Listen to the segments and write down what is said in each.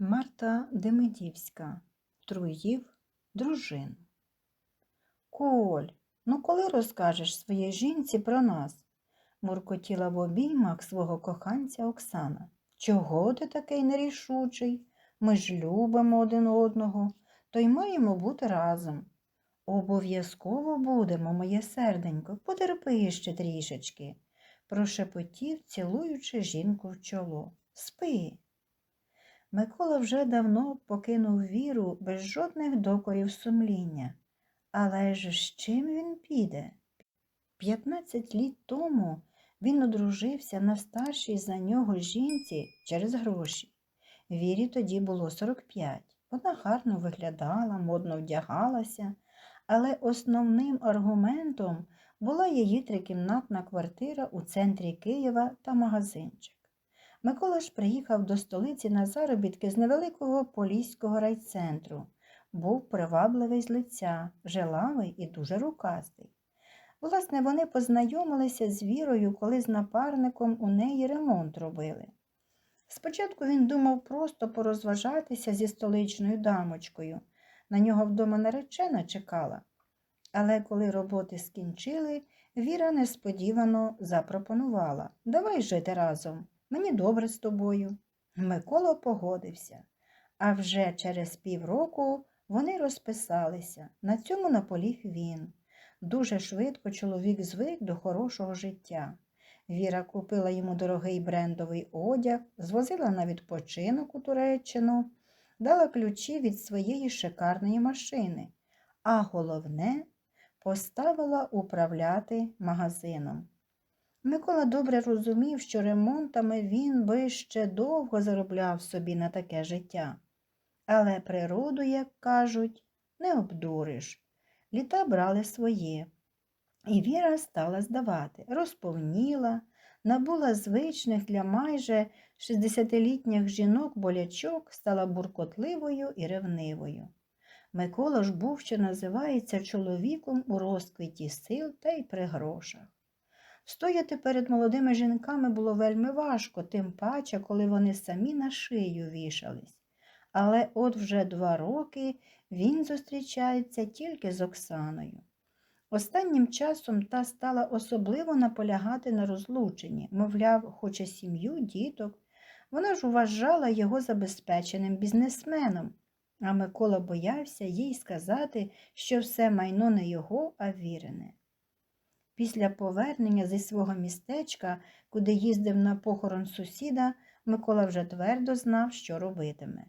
Марта Демидівська Труїв дружину. Коль, ну коли розкажеш своїй жінці про нас? муркотіла в обіймах свого коханця Оксана. Чого ти такий нерішучий? Ми ж любимо один одного, то й маємо бути разом. Обов'язково будемо, моє серденько, потерпи ще трішечки, прошепотів, цілуючи жінку в чоло. Спи. Микола вже давно покинув віру без жодних докорів сумління. Але ж з чим він піде? П'ятнадцять літ тому він одружився на старшій за нього жінці через гроші. Вірі тоді було 45. Вона гарно виглядала, модно вдягалася, але основним аргументом була її трикімнатна квартира у центрі Києва та магазинчик. Микола ж приїхав до столиці на заробітки з невеликого поліського райцентру. Був привабливий з лиця, жилавий і дуже рукастий. Власне, вони познайомилися з Вірою, коли з напарником у неї ремонт робили. Спочатку він думав просто порозважатися зі столичною дамочкою. На нього вдома наречена чекала. Але коли роботи скінчили, Віра несподівано запропонувала Давай жити разом, мені добре з тобою. Микола погодився. А вже через півроку вони розписалися. На цьому наполіг він. Дуже швидко чоловік звик до хорошого життя. Віра купила йому дорогий брендовий одяг, звозила на відпочинок у Туреччину, дала ключі від своєї шикарної машини, а головне поставила управляти магазином. Микола добре розумів, що ремонтами він би ще довго заробляв собі на таке життя. Але природу, як кажуть, не обдуриш. Літа брали своє. І Віра стала здавати, розповніла, набула звичних для майже 60-літніх жінок болячок, стала буркотливою і ревнивою. Микола ж був, що називається чоловіком у розквіті сил та й при грошах. Стояти перед молодими жінками було вельми важко, тим паче, коли вони самі на шию вішались. Але от вже два роки він зустрічається тільки з Оксаною. Останнім часом та стала особливо наполягати на розлученні, мовляв, хоче сім'ю, діток. Вона ж вважала його забезпеченим бізнесменом, а Микола боявся їй сказати, що все майно не його, а вірене. Після повернення зі свого містечка, куди їздив на похорон сусіда, Микола вже твердо знав, що робитиме.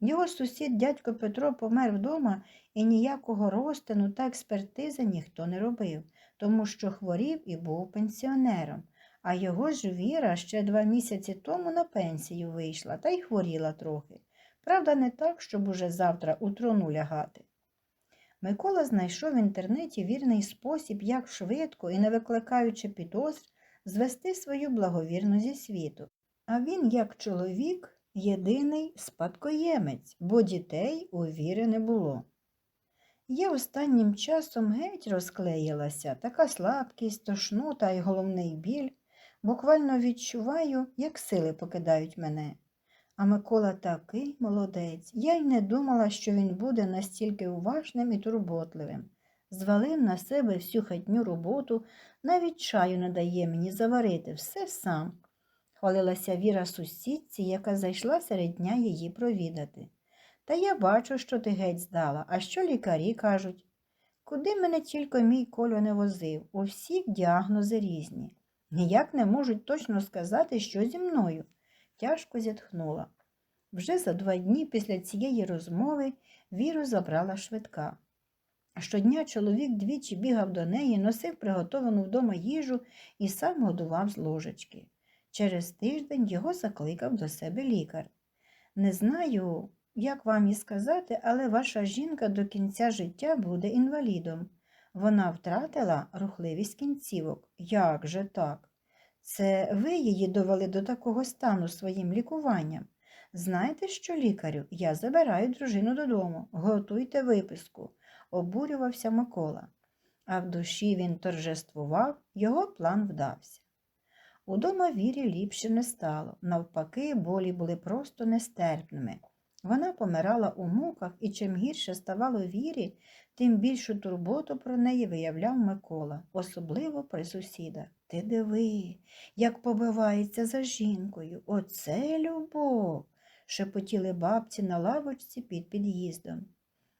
Його сусід дядько Петро помер вдома і ніякого розтину та експертизи ніхто не робив, тому що хворів і був пенсіонером, а його ж Віра ще два місяці тому на пенсію вийшла та й хворіла трохи. Правда, не так, щоб уже завтра у трону лягати. Микола знайшов в інтернеті вірний спосіб, як швидко і не викликаючи підозр, звести свою благовірну зі світу. А він, як чоловік, єдиний спадкоємець, бо дітей у віри не було. Я останнім часом геть розклеїлася, така слабкість, тошнота і головний біль. Буквально відчуваю, як сили покидають мене. А Микола такий молодець. Я й не думала, що він буде настільки уважним і турботливим. Звалив на себе всю хатню роботу, навіть чаю не дає мені заварити, все сам хвалилася Віра сусідці, яка зайшла серед дня її провідати. Та я бачу, що ти геть здала, а що лікарі кажуть? Куди мене тільки мій колю не возив, у всіх діагнози різні. Ніяк не можуть точно сказати, що зі мною. Тяжко зітхнула. Вже за два дні після цієї розмови Віру забрала швидка. Щодня чоловік двічі бігав до неї, носив приготовану вдома їжу і сам годував з ложечки. Через тиждень його закликав до себе лікар. Не знаю, як вам і сказати, але ваша жінка до кінця життя буде інвалідом. Вона втратила рухливість кінцівок. Як же так? Це ви її довели до такого стану своїм лікуванням. Знаєте що, лікарю, я забираю дружину додому, готуйте виписку, обурювався Микола. А в душі він торжествував, його план вдався. Удома вірі ліпше не стало. Навпаки, болі були просто нестерпними. Вона помирала у муках, і чим гірше ставало вірі, тим більшу турботу про неї виявляв Микола, особливо при сусідах. Ти диви, як побивається за жінкою. Оце любов. шепотіли бабці на лавочці під під'їздом.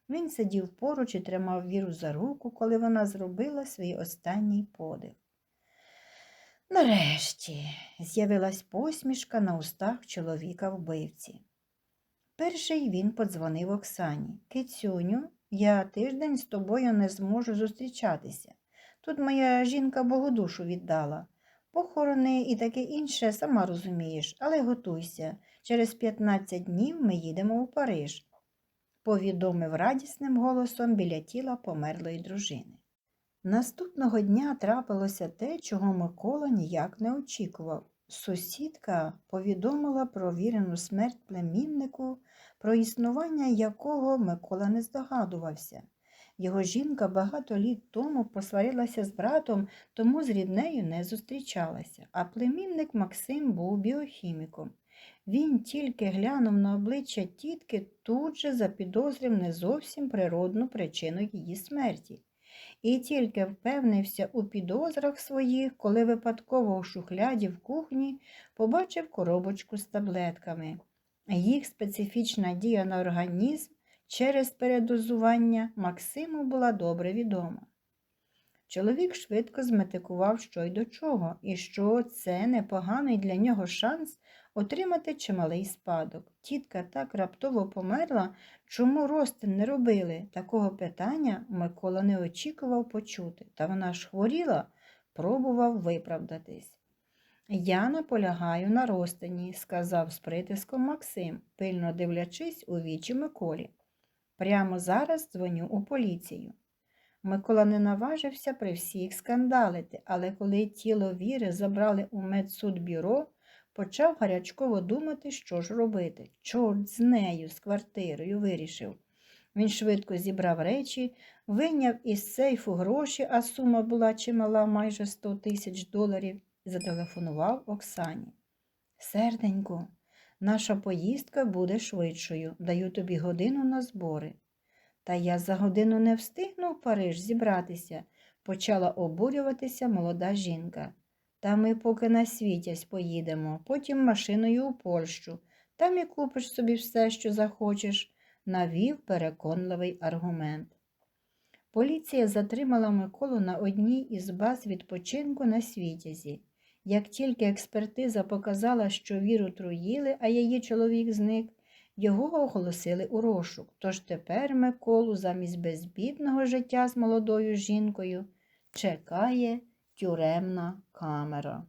Він сидів поруч і тримав віру за руку, коли вона зробила свій останній подих. Нарешті з'явилась посмішка на устах чоловіка вбивці. Перший він подзвонив Оксані. Кицюню, я тиждень з тобою не зможу зустрічатися. Тут моя жінка Богодушу віддала. Похорони і таке інше, сама розумієш, але готуйся. Через 15 днів ми їдемо у Париж, повідомив радісним голосом біля тіла померлої дружини. Наступного дня трапилося те, чого Микола ніяк не очікував. Сусідка повідомила про вірену смерть племіннику, про існування якого Микола не здогадувався. Його жінка багато літ тому посварилася з братом, тому з ріднею не зустрічалася, а племінник Максим був біохіміком. Він тільки глянув на обличчя тітки, тут же запідозрив не зовсім природну причину її смерті. І тільки впевнився у підозрах своїх, коли випадково у шухляді в кухні побачив коробочку з таблетками. Їх специфічна дія на організм через передозування Максиму була добре відома. Чоловік швидко зметикував, що й до чого, і що це непоганий для нього шанс отримати чималий спадок. Тітка так раптово померла, чому ростин не робили. Такого питання Микола не очікував почути, та вона ж хворіла, пробував виправдатись. Я наполягаю на розтині, сказав з притиском Максим, пильно дивлячись у вічі Миколі. Прямо зараз дзвоню у поліцію. Микола не наважився при всіх скандалити, але коли тіло Віри забрали у медсудбюро, почав гарячково думати, що ж робити. Чорт з нею, з квартирою, вирішив. Він швидко зібрав речі, вийняв із сейфу гроші, а сума була чимала, майже 100 тисяч доларів, зателефонував Оксані. Серденько, наша поїздка буде швидшою. Даю тобі годину на збори. Та я за годину не встигну в Париж зібратися, почала обурюватися молода жінка. Та ми поки на світязь поїдемо, потім машиною у Польщу. Там і купиш собі все, що захочеш, навів переконливий аргумент. Поліція затримала Миколу на одній із баз відпочинку на світязі. Як тільки експертиза показала, що віру труїли, а її чоловік зник, його оголосили у розшук. Тож тепер Миколу замість безбідного життя з молодою жінкою чекає тюремна камера.